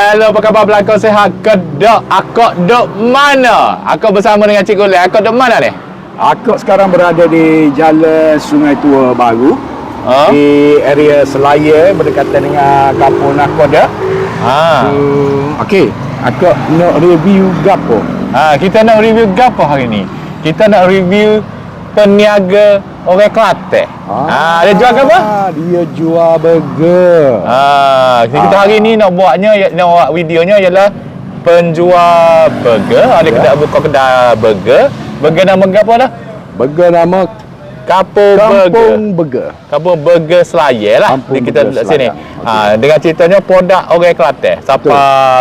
Hello, apa khabar pelakon sihat? Kedok, akak dok mana? Akak bersama dengan Cikgu Lek. Akak dok mana ni? Aku sekarang berada di Jalan Sungai Tua Baru Ha? di area Selaya berdekatan dengan kampung Nakoda. Ha. Hmm, okey, aku nak review gapo. ha. Kita nak review gapo hari ni? Kita nak review peniaga orang Kelantan. Ha, dia jual apa? Ah, Dia jual burger. Ha, kita Ah. hari ni nak buatnya nak buat videonya ialah penjual burger. Ada Ya. kedai buka kedai burger. Burger nama apa dah? Burger nama Burger. Kampung Burger. Kampung Burger Selaya lah Kampung kita Burger sini Selaya. ha, Dengan ceritanya produk orang Kelantan Siapa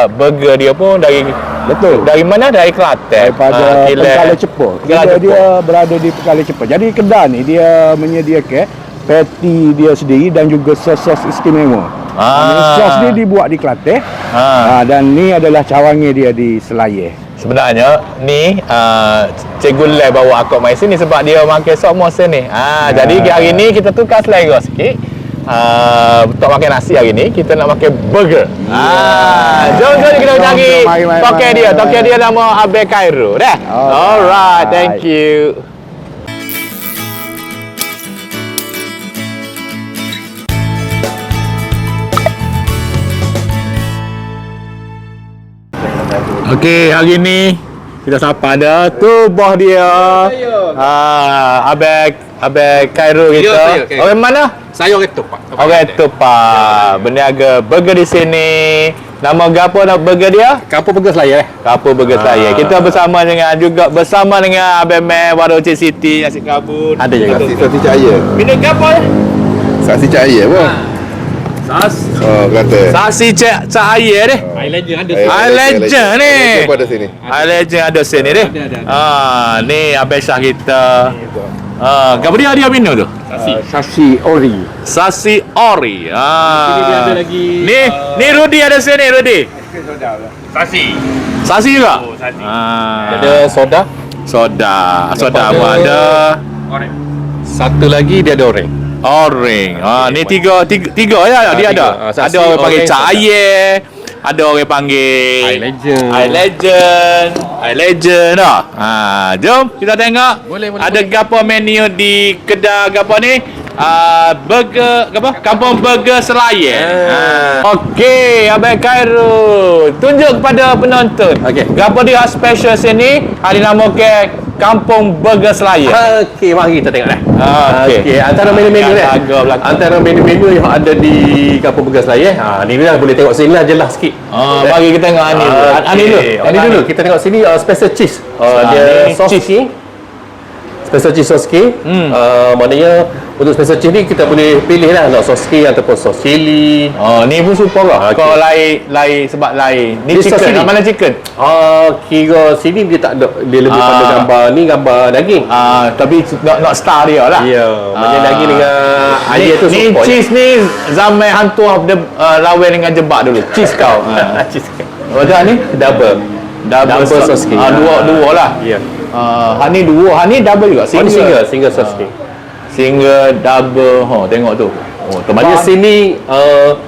burger dia pun dari Betul. Dari mana? Dari Kelantan Daripada Ah, Pekala Cepur. Kedai Cepur. dia berada di Pekala Cepur. Jadi kedai ni dia menyediakan patty dia sendiri dan juga sos-sos istimewa. Ah. Sos dia dibuat di Kelantan. ha. Ha, dan ni adalah cawangan dia di Selaya. Sebenarnya ni uh, Cikgu Lai bawa aku main sini sebab dia makan sok masa ni. Ha, Ya. jadi hari ni kita tukar selera sikit. Uh, tak makan nasi hari ni kita nak makan burger. Ah, jom jom kita Jom, cari jom, mari, mari, toke mari, dia. mari, Toke mari. dia nama Abel Cairo. Dah. Alright. Alright, thank you. Okey, hari ni kita sapa ada tu bos dia. Ha, Abel Abel Cairo kita. Saya. Orang mana? Saya orang tu pak. Orang tu pak. Berniaga burger di sini. Nama gapo nak burger dia? Kampung Burger Selaya eh. Kapur Burger Ah. saya. Kita bersama dengan juga bersama dengan Abang Warung Cik Siti nasi kabut. Ada juga. Saksi cahaya. Minum gapo ya? Saksi cahaya apa? Sas Oh, kata. Sasi cahaya deh. Air legend ada. Eh, Air legend ni. Legend pun ada sini. Air legend ada sini deh. Ada, ada, ada. Ah, ni Abang Syah kita. Ah, gapo dia dia minum tu? Sasi. Sasi Ori. Sasi ori. Ah. Sini dia ada lagi, Ni, uh, ni Rudi ada sini Rudi. Sasi. Sasi juga? Oh, sasi. Ah. Ada soda. soda. Soda pun ada- ada. Orek. Satu lagi dia ada orek. Orange. Ah, ni tiga tiga, tiga ya Ah, dia tiga. ada. Ah, sasi, ada orang panggil cahaya. Ada orang panggil Air legend. Air legend. Air legend dah. Ha, jom kita tengok. Boleh, boleh, Ada boleh. gapo menu di kedai gapo ni? Ah, burger apa? Kampung Burger Selaya. Ha. Okey, Abang Khairul. Tunjuk kepada penonton. Okey. Gapo dia special sini? Hari nama ke Kampung Burger Selaya. Okey, mari kita tengok dah. Ah, okey. Okey, antara menu-menu harga belakang. Antara menu-menu yang ada di Kampung Burger Selaya. Ha, ni lah boleh tengok sini lah jelas sikit. Ah, bagi kita tengok Ani dulu. Ah, Ani dulu. Ani dulu. Kita tengok sini uh, special cheese. Uh, Ah, dia ni sauce cheese. cheese. Special cheese sauce cake. Hmm. Uh, maknanya untuk special cheese ni kita boleh pilih lah nak sauce cake ataupun sauce chili. Oh, ni pun super lah. Okey. Kau lain lain sebab lain. Ni Ni chicken. Yang mana chicken? Ah, kira sini dia tak ada dia lebih pada Ah. gambar ni gambar daging. Ah, tapi not not star dia lah. Ya, maknanya daging dengan air tu ni cheese ni zaman hantu of the uh, lawan dengan jebak dulu. Cheese kau. Ah. cheese. Betul ni? Double. Double, Double sauce cake. Ah, dua dua lah. Ya. Ah, ha ni dua, ha ni double juga. Oh, ni single, single sauce cake. Single, double. Ha, tengok tu. Oh, tebal. sini uh,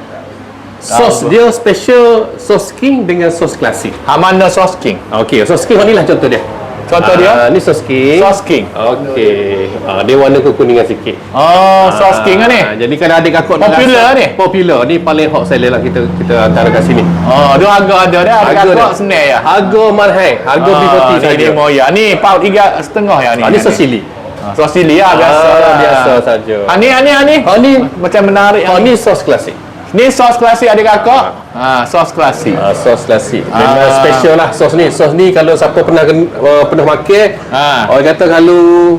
sos dia special sauce king dengan sauce klasik. Ha mana sauce king? Okey, sauce king ni lah contoh dia. Contoh dia? Ah, ni sauce king. Sauce king. Okey. Ah, dia warna kekuningan sikit. Oh, sauce king kan ni? Jadi kalau adik kakak Popular rasa- ni? Popular. Ni paling hot seller lah kita kita antara kat sini. Oh, dia harga ada dia. Harga dia. senang ya. Harga mahal. Harga Ah, B40 ni saja. dia moya. Ni paut tiga setengah ya ni. Ni sauce chili. Ah, Sauce chili ya biasa. Ah, lah. biasa saja. Ha ni ha ni ha ni. Ah, ni Macam menarik. Ha. ni sos klasik. Ni sos klasik adik kakak. Ha, sos klasik. Ah, sos klasik. Memang Ah. special lah sos ni. Sos ni kalau siapa pernah uh, pernah makan, Ah. orang kata kalau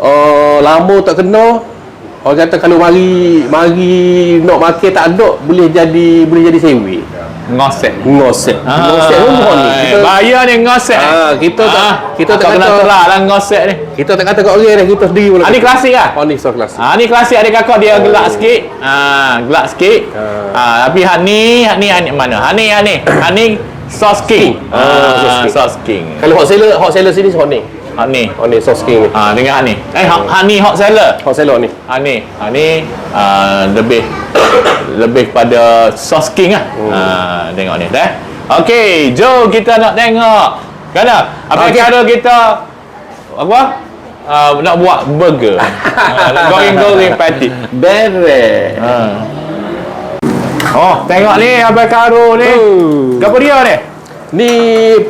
uh, lama tak kena, orang kata kalau mari mari nak makan tak ada, boleh jadi boleh jadi sewi. Ngosek. Ngosek. Ngosek pun mohon ni. Kita, Bahaya ni ngosek. Ah, kita tak- Ah, kita tak kena telak lah ngosek ni. kita tak kata kat orang dah, kita sendiri pun. Ha ni klasik lah. Oh, ni sos klasik. Ha ni klasik adik kakak dia gelak sikit. Ha, gelak sikit. Ah. Ha, tapi hak ni, hak ni, hak ni mana? Hak ni, hak ni. Hak ni sos king. Ah, Ah, sos king. Kalau hot seller, hot seller sini hot ni. Hak ni. Oh ni sauce king ni. Ha, dengan hak ni. Eh, hak, hak ni hot seller. Hot salad ni. Ha ni, ha ni uh, lebih lebih pada sauce king lah. Hmm. Ha, tengok ni dah. Okey, jom kita nak tengok. Kana? Apa okay. kata kita apa? Uh, nak buat burger. ha, nak goreng-goreng patty. Bere. Ha. Oh, tengok ni Abang Karo ni. Oh. Apa dia ni? Ni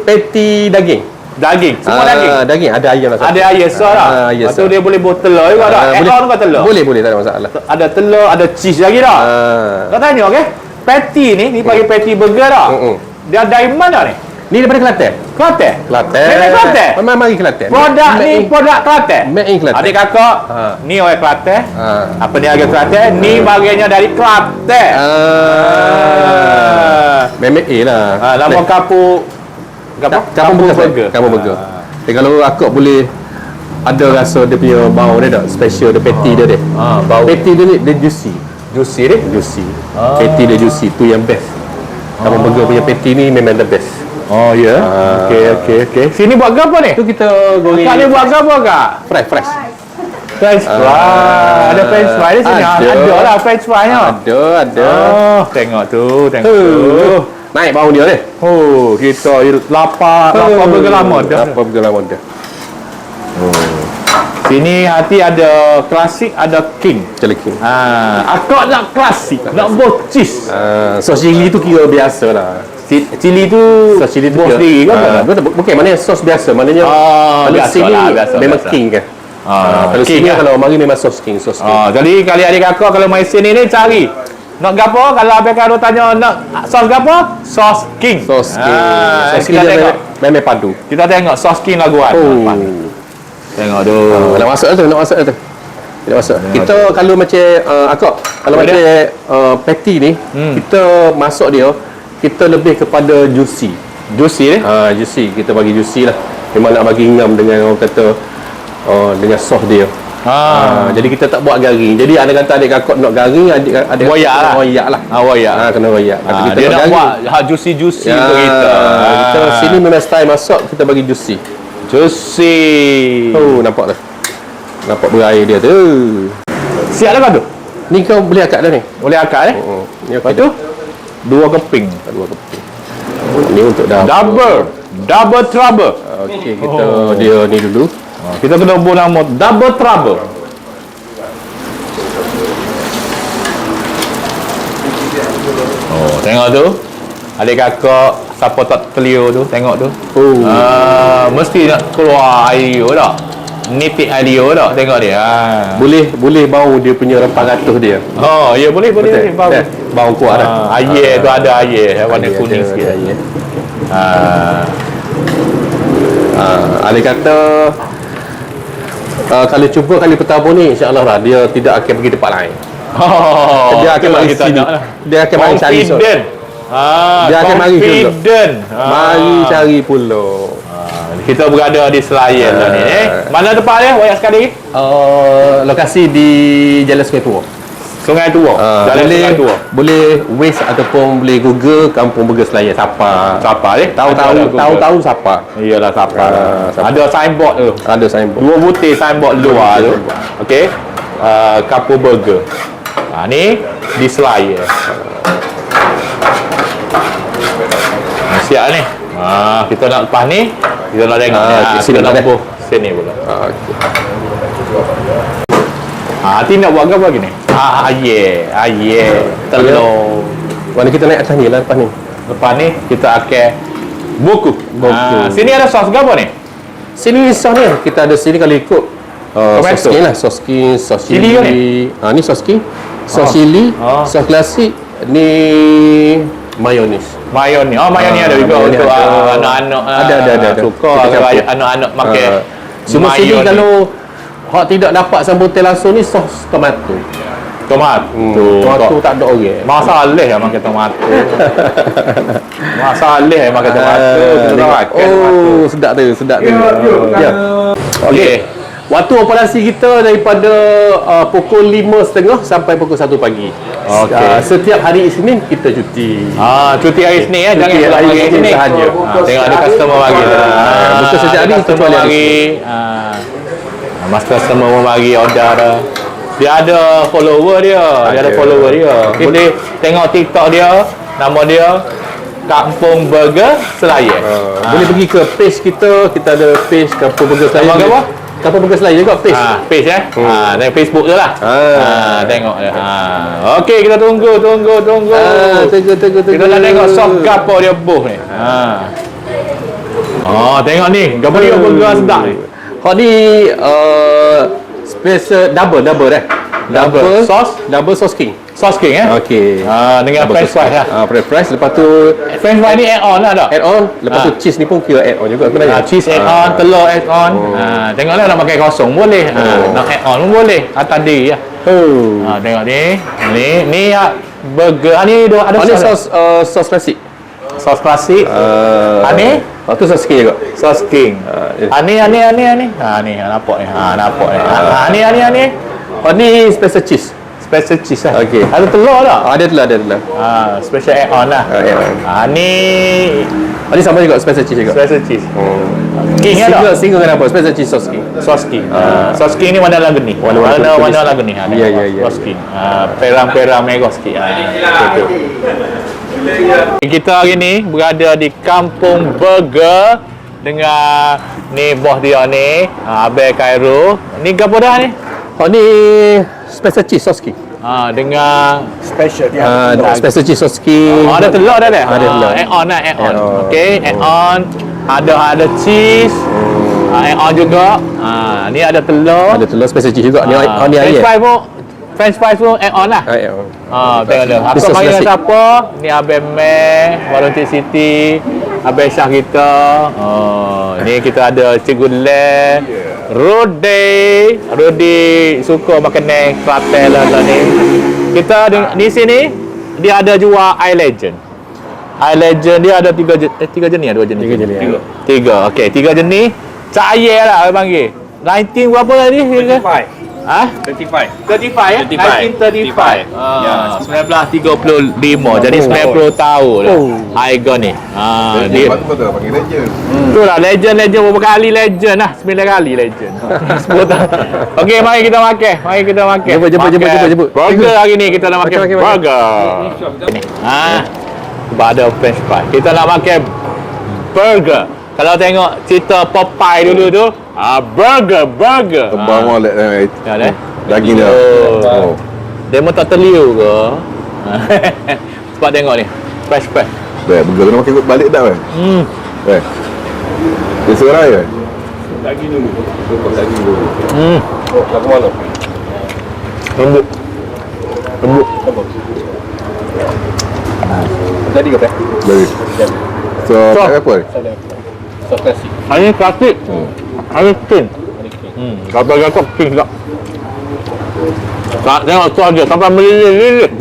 patty daging. Daging. Semua Ah, daging. Daging ada ayam lah. Ada ayam sah? Ah, tu sah. dia boleh buat telur juga tak? Ah, Add on ke telur? Boleh boleh tak ada masalah. Ada telur, ada cheese lagi tak? Ah. Kau tanya okey? Patty ni, ni bagi patty burger tak? Mm-mm. Dia dari mana ni? Ni daripada Kelantan. Kelantan? Kelantan. Dari Kelantan? Memang mari Kelantan. Produk ni produk Kelantan? Made in Kelantan. Adik kakak, Ha. ni orang Kelantan. Ha. Apa ni harga Kelantan? Ni bagiannya dari Kelantan. Ah. Memek A lah. Ha, nama kapu Kampung burger. Kampung burger. Tapi kalau akak boleh ada rasa dia punya bau dia tak special dia patty dia dia. Ah, bau. Patty dia ni dia juicy. Juicy ni. Juicy. Ah. Patty dia juicy tu yang best. Kampung burger punya patty ni memang the best. Oh ya. Ah. Okey okey okey. Sini buat apa ni? Tu kita goreng Kak ni buat apa kak? fry fresh. French fry. Ada French fry di sini. Ada. Ada lah French fry nya. Ada, ada. Oh, tengok tu, tengok tu. Uh, naik bau dia ni. Oh, kita lapar, lapar burger lama dah. Lapar burger lama dah. Sini hati ada klasik, ada king. Celeking. Ha, akak nak klasik, nak buat cheese. Uh, sos chili tu kira biasa lah. Ci- Cili tu Sos chili tu sendiri ke Ah, apa? betul, bukan maknanya sos biasa. Maknanya Ah, kalau biasa sini lah, biasa, memang biasa. king kan. Ah, kalau king sini lah. kalau mari memang sos king, sos king. Ah, jadi kali adik kakak kalau main sini ni cari nak gapo kalau abang karo tanya nak sos gapo? Sos king. Sos king. Ah, sos king kita tengok. memang, memang padu. Kita tengok sos king laguan. Oh. Tengok tu. Ah, nak masuk tu, nak masuk tu. Nak masuk. Kita kalau macam uh, akak, kalau macam uh, patty ni, Hmm. kita masuk dia, kita lebih kepada juicy. Juicy ni. Ah, juicy, kita bagi juicy lah. Memang nak bagi ngam dengan orang kata uh, dengan sos dia. Ha. Ah, jadi kita tak buat garing. Jadi ada kata adik kakak nak garing, adik adik Royak kakak lah. royak lah. Ah, royak. Ah, kena royak. Tapi Ah, dia nak garing. buat ha juicy juicy Ya, untuk kita. kita Ah. sini memang style masuk kita bagi juicy. juicy. Oh, nampak dah. Nampak berair dia tu. Siap dah kau tu? Ni kau boleh akak dah ni. Boleh akak eh? Oh, ni Lepas okey tu dua keping. dua keping. Ni untuk dah. Double. Double trouble. Okey, kita Oh. dia ni dulu. Ah, Kita kena buat nama double trouble. Oh, tengok tu. Adik kakak siapa tak telio tu, tengok tu. Oh. Ah, mesti nak keluar air liur tak? Nitik air tak? Tengok dia. Ha. Boleh boleh bau dia punya rempah ratus dia. Oh, ya boleh boleh. boleh. Bau. Dah, Bau kuat dah. Ah, air tu ada air warna Air kuning ada, sikit. ada air. Ah. Ah, ada kata uh, kalau cuba kali pertama ni insya-Allah lah dia tidak akan pergi tempat lain. Oh, dia akan mari kita sini. lah. Dia akan mari cari sos. Confident. Ah, Dia akan mari confident. Ah. Mari cari pulau. Ah, kita berada di Selayar lah ni eh. Mana tempat dia? Wayak sekali. Uh, lokasi di Jalan Sungai Tua. Sungai Tua. Uh, Jalan boleh Sungai Tua. boleh Waze ataupun boleh Google Kampung Burger Selayar siapa. Siapa eh? Tahu-tahu Ada Google. tahu-tahu siapa. Iyalah siapa. Ah, siapa. Ada signboard tu. Ada signboard. Dua butir signboard luar tu. Okey. Uh, Kapu Burger. Ha, ni di Selayar. Ha, siap ni. Ha, kita nak lepas ni, kita nak tengok ni. Ha, okey, sini kita nak pula, buh sini pula. Ah, okey. Ha, hati nak buat apa gini? Ah, yeah. Ah, yeah. Telur. Mana kita naik atas ni lah lepas ni. Lepas ni, kita akan buku. Buku. Ha, sini ada sos ke apa ni? Sini sos ni kita ada sini kalau ikut uh, sos king lah, sos king, sos Chili ni? Ha ni sos king, sos Oh. chili, Oh. sos klasik, ni mayonis. Mayon ni. Oh, mayon ni Ah, ada juga untuk ada. ah, anak-anak. ah, Ada, ada, ada, ada. Suka Kita kalau campur. anak-anak makan. Ah. Cuma sini kalau hak tidak dapat sambutan langsung ni sos tomato. Tomat. Hmm. Tu, Tomato tak. tak ada orang. Masalah ya makan tomato. Masalah ya makan tomato. Ah, Kita tak tengok. makan tomato. Oh, sedap tu, sedap tu. Ya. Okey. Waktu operasi kita daripada uh, pukul 5.30 sampai pukul 1 pagi. Okey. Uh, setiap hari Isnin kita cuti. Ah, cuti hari Senin ya, jangan Cuti hari hari Isnin sahaja. Ah, tengok ada customer bagi. Ah, bukan setiap hari, customer hari bagi. Ah. Mas customer bagi order dah. Dia ada follower dia, dia ada Ada. follower dia. Boleh tengok TikTok dia, nama dia Kampung Burger Selayar. Uh, Boleh pergi ke page kita, kita ada page Kampung Burger Selayar. Nama apa? Kampung Burger Selayar juga page. Ha, page eh. Hmm. Ha, tengok Facebook tu lah. Ah. Ha, tengok dia. Ha. Okey, kita tunggu, tunggu, tunggu. Ah, tunggu, tunggu, tunggu. Kita nak tengok soft gapo dia buh ni. Ha. Oh, tengok ni. Gapo dia burger sedap ni. Kau ni uh, special double double eh. Double. Sauce? double sauce king. Sauce king eh? Okey. Ha, dengan Double french fries lah. Ah, french fries lepas tu French fries ni add on lah tak? add on, lepas tu Ah. cheese ni pun kira add on juga Ha, sebenarnya. cheese add on, telur add on. Ha, tengoklah nak pakai kosong boleh. Ha, Oh. nak add on pun boleh. Atas diri lah. Oh. Ha, tengok ni. Ni, ni ah, burger. Ha, ni ada, ada Oh, sauce. sos uh, sos klasik. Sauce klasik. Uh, Ah, ni? Oh, tu sos king juga. Sauce king. Ah, ya. Ha ni, ha ni, ha ni, ha ni. Ha ni, ha, nampak ni. Ha, nampak ni. Ha, ha ni, ha ni, ha ni. Oh, ni special cheese. Special cheese lah. Okey. Ada telur tak? Ah, ada telah, ada telah. Ha, special add on lah. Ah, ya. Ha ni, Oh, ni sama juga special cheese juga. special cheese. Oh. King Single, tak? single kenapa? Special cheese sauce king. Sauce king. Ha, sauce king ni warna lagu ni. Warna-warna Warna, warna lagu ni. Ha, Ya, ya, ya. Sauce king. Ha, perang-perang merah sikit. Ha. Kita hari ni berada di Kampung Burger dengan ni bos dia ni, ha, Abel Cairo. Ni gapo dah ni? Oh, ni special cheese sauce king. Ha, dengan Special dia. Ah, special cheese sauce king. oh, ada telur dah dah. Ada telur. Add on lah, add on. Okey, add on. Ada ada cheese. Ha, add on juga. Ha, ni ada telur. Ada telur special cheese juga. Ni Ha, oh, ni French ayam. pun French fries pun add on lah. Ah, ya. Ha, tengok dia. Aku panggil nasi. siapa? Ni Abel Meh, Volunteer City, Abel Syah kita. Oh, ni kita ada Cikgu Le, Rudy. Rudy suka makanan Kelantan lah lah ni. Kita di, di sini dia ada jual Air Legend. Air Legend dia ada tiga je- eh, tiga jenis, dua jenis. Tiga jenis, Tiga. Tiga. Okey, tiga jenis. Cak air lah orang panggil. 19 berapa tadi? 25. Ha? 35. 35 ya? 1935. Ah, 1935. Jadi 90 tahun lah. Oh. Harga ni. Ah, Dia dia betul panggil legend. tu lah legend legend berapa kali legend lah. 9 kali legend. 10 tahun. Okey, mari kita makan. Mari kita makan. Jemput, jemput, jemput, jemput, jemput. Burger hari ni kita nak makan makan, makan. burger. Ha. Sebab ada french fry. Kita nak makan burger. Kalau tengok cerita Popeye dulu tu, ah burger, burger. Tebal Ah. molek eh. Ya, deh. Daging dia. Oh. Oh. Dia mau tak terliu ke? Sebab tengok ni. Fresh fresh. Baik, burger kena makan ikut balik dah weh. Hmm. Eh. Dia seorang ya? Hmm. Lembut. Lembut. Jadi ke Dari. So, So. tak apa? Sauce klasik. Ini klasik. Ini king. Hmm. Kalau bagi aku king tak. Tak tengok tu aja sampai melilit-lilit.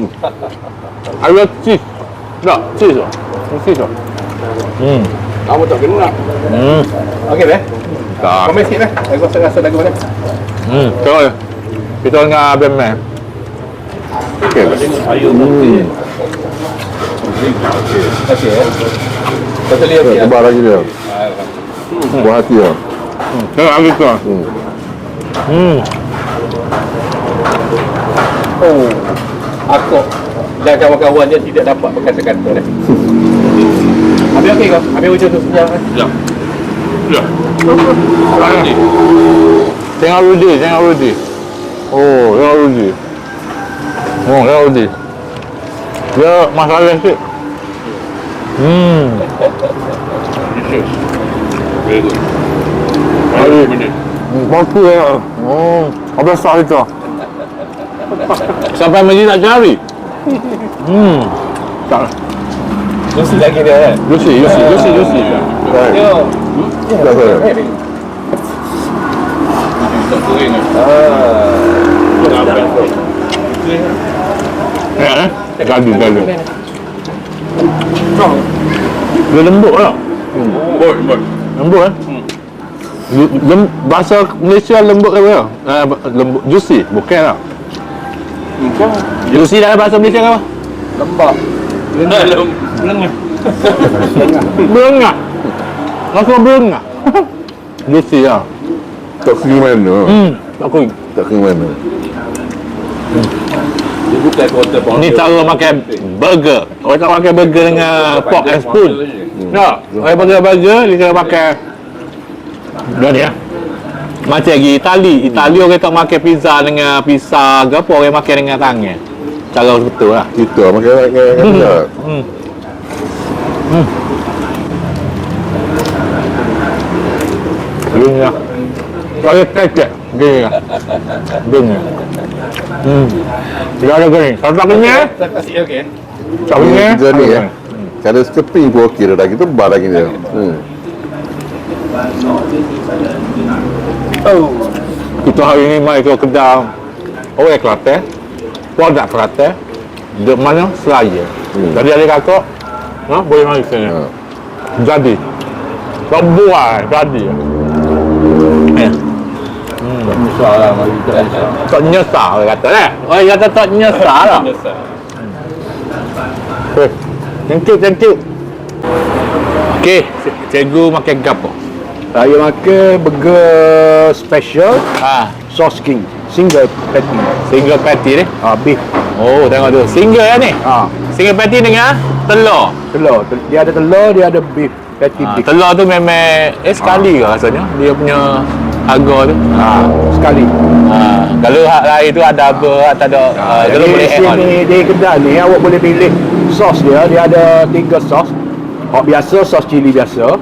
Ada cheese. Tak, cheese tu. Cheese tu. Hmm. Kamu tak kena. Hmm. Okey, dah. Tak. Komen sikit dah. Aku rasa rasa lagu mana? Hmm. Tengok ni. Kita dengan Abang Man. Okey. Okey. Satu lihat Ya, tebal lagi dia. Buah hati dia. Tengok lagi tu. Hmm. Hmm. Oh. Aku dan kawan-kawan dia tidak dapat berkata-kata dah. Habis okey kau? Habis hujung tu senyap kan? Ya. Ya. Tengok Rudy, tengok Rudy. Oh, tengok Rudy. Oh, tengok Rudy. Dia masalah sikit. Hmm. Very good. Bagus ya. Oh, apa sah itu? Sampai menjadi nak cari. Hmm. Tak. Lagi dia kan? Juicy, juicy, juicy, juicy. Baik. Yo. Tak apa. Ya, eh? Gaduh, gaduh. Dia lembut lah. Lembut, lembut. Lembut eh? Lem, bahasa Malaysia lembut ke apa? Uh, lembut, juicy. Bukan lah. Juicy dalam bahasa Malaysia ke apa? Lembab. Berengah. Rasa berengah. juicy lah. Tak kena mana. Hmm. Aku Tak kena mana. Ni cara makan burger. Orang tak makan burger dengan fork and spoon. Tak. Orang burger burger dia kena makan Dah ni lah. Macam lagi Itali. Itali orang tak makan pizza dengan pizza ke apa orang makan dengan tangan. Cara betul lah. Kita makan dengan dengan dengan Hmm. Gini lah. Saya kecek. Gini lah. Gini. Hmm. Dia ada gini. Kalau tak gini, tak gini. Kita ni ya. Cara stepping pun okey dah. Kita bar lagi dia. Hmm. Kita hari ni mai ke kedai orang Kelantan. Produk Kelantan. Di mana? Selaya. Hmm. Jadi adik kakak, ha, boleh mari sini. Ha. Jadi. Tak buat, jadi. Eh. Tak nyesal orang kata lah. Orang kata tak nyesal lah. Eh, Thank you, thank you. Okey, cikgu makan gapo? Saya makan burger special Ha, sauce king single patty. single patty ni. Ah beef. Oh, tengok tu. Single ya ni. Ah Single patty dengan telur. telur. Tel- Dia ada telur, dia ada beef. Patty Ha, beef. telur tu memang eh sekali ke rasanya dia punya harga tu. Ah sekali. Ha, kalau hak lain tu ada apa, tak ada. Uh, kalau Jadi boleh add on. sini di kedai ni awak boleh pilih sos dia. Dia ada tiga sos. Oh biasa sos cili biasa.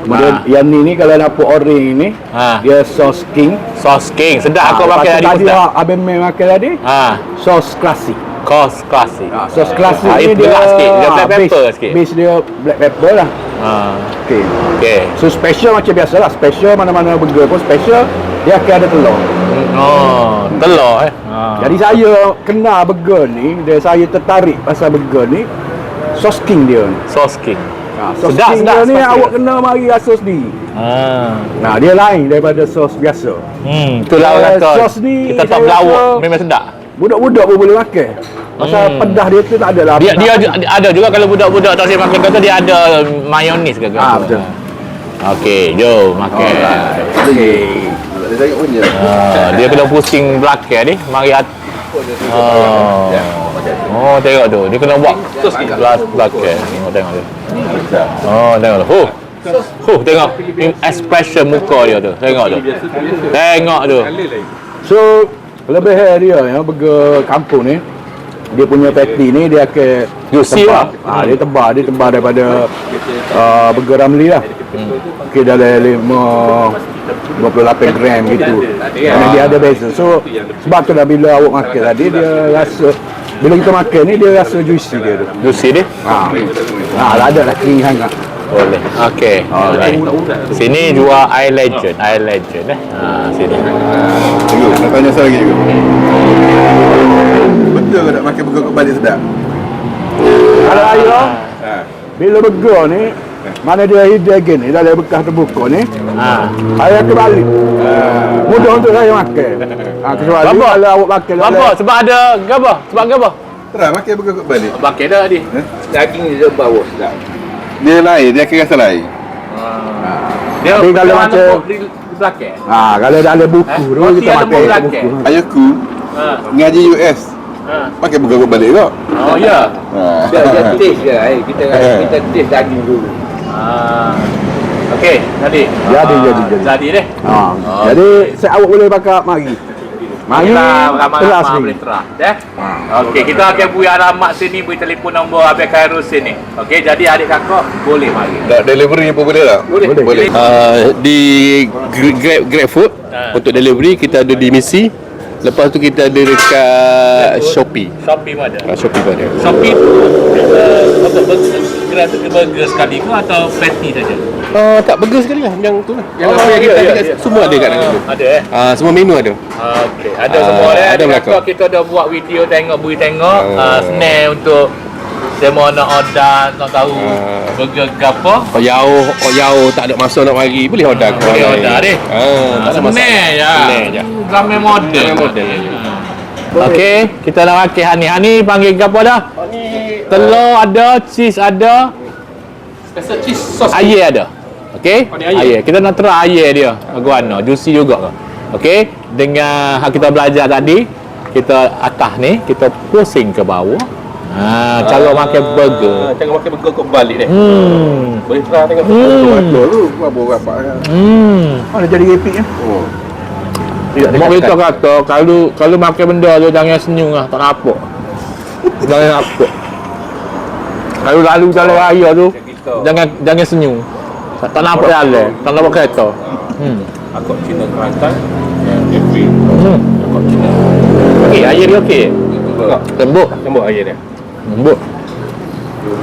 Kemudian Ah. yang ni ni kalau nampak orange ni Ha. dia sos king. Sos king. Sedap aku pakai lepas tu tadi tadi awak abang main makan tadi Ha, sos klasik. kos klasik. Ah, sos klasik Ah, ni dia berat sikit. Dia ah, black pepper base, sikit. Base dia black pepper lah. Ha, Okey. okey. So special macam biasa lah. Special mana-mana burger pun special dia akan ada telur. Oh, telur eh. Ha. Jadi saya kenal burger ni, dia saya tertarik pasal burger ni sos king dia ni. sos king. Ha, sos Sedap, king sedap, dia ni sedap. awak kena mari rasa sendiri. Ha. Nah, dia lain daripada sos biasa. Hmm, itulah orang Eh, kata. sos ni kita tak rasa- memang sedap. Budak-budak pun boleh makan. Pasal Hmm. pedah dia tu tak ada lah. Dia dia ada- ada juga kalau budak-budak tak boleh makan kata dia ada mayonis ke Ah, apa. betul. Okey, jom makan. Okey. Dia tengok punya. Ah, dia kena pusing belakang ni, mari at Oh. Oh, tengok tu. Dia kena buat belas belakang. Tengok tengok tu. Oh, tengok tu. Huh. Huh, tengok expression muka dia tu. Tengok tu. Tengok tu. So, kelebihan dia yang burger kampung ni dia punya patty ni dia akan Juicy tebal. lah. Ha, dia tebal, dia tebal daripada uh, burger Ramli lah. Okey dalam 5 28 gram gitu. Kerana dia ada beza. So sebab tu lah bila awak makan tadi dia rasa bila kita makan ni dia rasa juicy dia tu. Juicy dia. Ha. Ha, lah ada lah kering sangat. Boleh. Okey. Alright. Sini jual Air Legend, Air Legend eh. Ha, sini. Tengok, nak tanya saya lagi juga. Betul ke nak makan burger kat balik sedap? Kalau ayah Ha. bila burger ni mana dia hidden ni dalam bekas terbuka ni Ha. Saya kembali. Mudah untuk saya makan. Ha, kecuali Bapa. kalau awak makan Apa? Sebab ada gabah. Sebab gabah. Try makan kat balik. Bakar dah tadi. Daging dia bawah sedap. Dia lain, dia akan rasa lain. Dia Tapi kalau dia macam- ada di belakang. Ha, kalau dalam buku Eh, tu kita ada makan buku. Ayahku Ha. ngaji US. Ha. Pakai burger kat balik kok. Oh ya. Ha. Dia dia taste dia. eh. Kita Eh. kita taste daging dulu. Ah. Okey, jadi. Jadi, Ah, jadi, jadi. Jadi deh. Ha. Jadi saya awak boleh pakai mari. Mari ramai-ramai boleh terah. Eh? Okey, kita akan beri alamat sini, beri telefon nombor Abang Khairul sini. Okey, jadi adik kakak boleh mari. Dah delivery pun boleh tak? Boleh. Boleh. Uh, di Grab, Grab Food Ha. untuk delivery kita ada di Misi. Lepas tu kita ada dekat Shopee. Shopee pun ada. Ah, Shopee pun ada. Shopee tu uh, apa burger, burger, burger sekali ke atau patty saja? Uh, tak burger sekali lah yang tu lah. Yang Oh, apa yang ya, kita ya, ada ya. semua ada kat dalam tu. Ada eh? Ah, semua menu ada. Okey, ada Ah, semua dah. ada belakang. kita dah buat video tengok beri tengok Oh. uh, snare untuk Saya mau nak order, nak tahu Ah. burger ke apa. Kau jauh, kau jauh tak ada masa nak mari, boleh order. ke Boleh orang order deh. Ah, tak ada masalah. Senang je. Senang je. Ramai model. Ramai model. Okey, kita nak makan Hani. Hani panggil apa dah? Oh, ni Telur ada, cheese ada, special cheese sauce. air ada. Okey? Oh, ni air? Air. Kita nak try air dia. Guana, juicy juga ke. Okey? Dengan hak kita belajar tadi, kita atas ni, kita pusing ke bawah. Ha, cara makan burger. Ah, Cara makan burger kau balik deh. Hmm. Boleh try tengok. Hmm. Dulu apa apa Hmm. Mana jadi repeat ya? Oh. Tidak Mak kita kata kalau kalau makan benda tu jangan senyum lah, tak nampak. jangan nampak. Kalau lalu jalan raya tu jangan jangan senyum. Tak, tak nampak jalan, tak nampak kereta. Hmm. Akak Cina Kelantan yang every Hmm. akak Cina. Okey, air dia okey. Lembut. Tembok air dia. Lembut.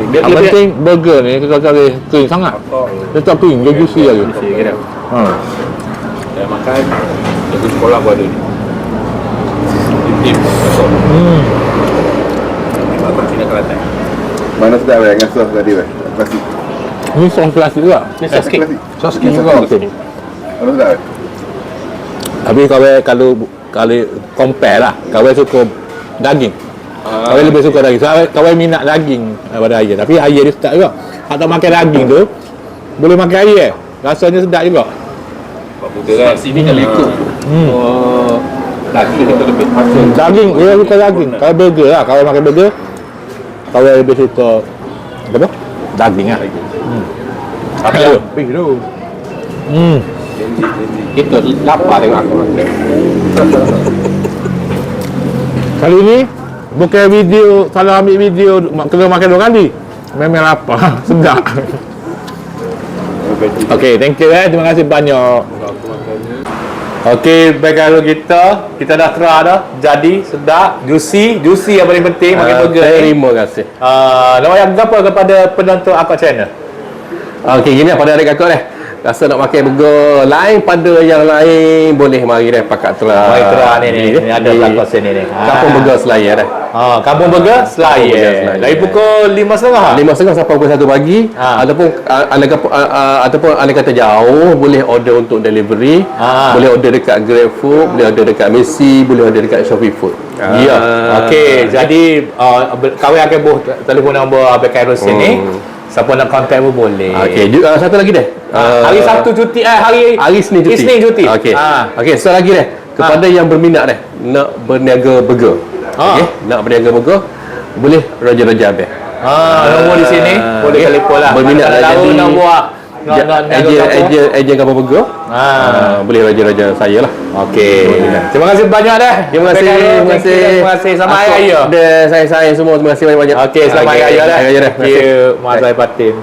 Dia Yang penting burger ni kita cari kering sangat. Dia tak kering, dia juicy lagi. Ha. Saya makan Lagu sekolah pun ada ni Tim Masuk Hmm. Akak Cina Kelantan Mana sedap weh dengan sos tadi weh. Plastik. Ni sos plastik juga. Ni sos kek. Sos kek juga okey. Mana sedap weh? Tapi kalau kalau kalau compare lah, kau suka daging. Ah. Kau lebih suka daging. Kau kau minat daging daripada ayam. Tapi ayam dia sedap juga. Hak tak makan daging tu, boleh makan ayam. Rasanya sedap juga. Pak Buddha kan Sini kalau ikut Hmm. Oh Daging itu lebih daging, dia suka daging. Kalau burger lah, kalau makan burger, kau lebih suka apa tu? Daging lah. Tapi Ya. Lebih tu Hmm. Kita lapar tengok aku Kali ni bukan video kalau ambil video kena makan dua kali. Memang lapar, sedap. Okey, thank you eh. Terima kasih banyak. Okey, baik kalau kita kita dah try dah. Jadi sedap, juicy, juicy yang paling penting makan Ah, burger. Terima kasih Ah, nak yang apa kepada penonton Akak Channel? Okey gini lah pada adik kakak deh Rasa nak makan burger lain pada yang lain Boleh mari deh pakat telah Mari try ni ni. Ni ada belakang sini ni. Kampung burger Selayar deh Ah, Kampung Burger Selayar. Dari pukul 5.30. Lima setengah sampai pukul satu pagi Ha. ataupun uh, anda kata uh, uh, ataupun anda kata jauh boleh order untuk delivery Ha. boleh order dekat GrabFood boleh order dekat Messi boleh order dekat Shopee Food Ya. Okey, jadi uh, kawan akan buh telefon nombor Abang Khairul sini. Hmm. Siapa nak contact pun boleh. Okey, uh, satu lagi deh. Uh, hari Sabtu cuti eh hari Hari Senin cuti. Isnin cuti. Okey. Ha. Okey, satu lagi deh. Kepada yang berminat deh nak berniaga burger. Ha. Okey, nak berniaga burger boleh raja-raja abang. Ha, nombor di sini boleh Okey. telefon lah. Berminat lah jadi- nak Ejen ejen ejen kapal burger. Ha. Uh, boleh raja-raja saya lah. Okey. Terima kasih banyak dah. Terima kasih, terima thank you, kasih. Terima kasih selamat hari Asok raya. Dan saya-saya semua terima kasih banyak-banyak. Okey, selamat hari raya dah. Hari raya dah. Thank you. Maaf saya batin.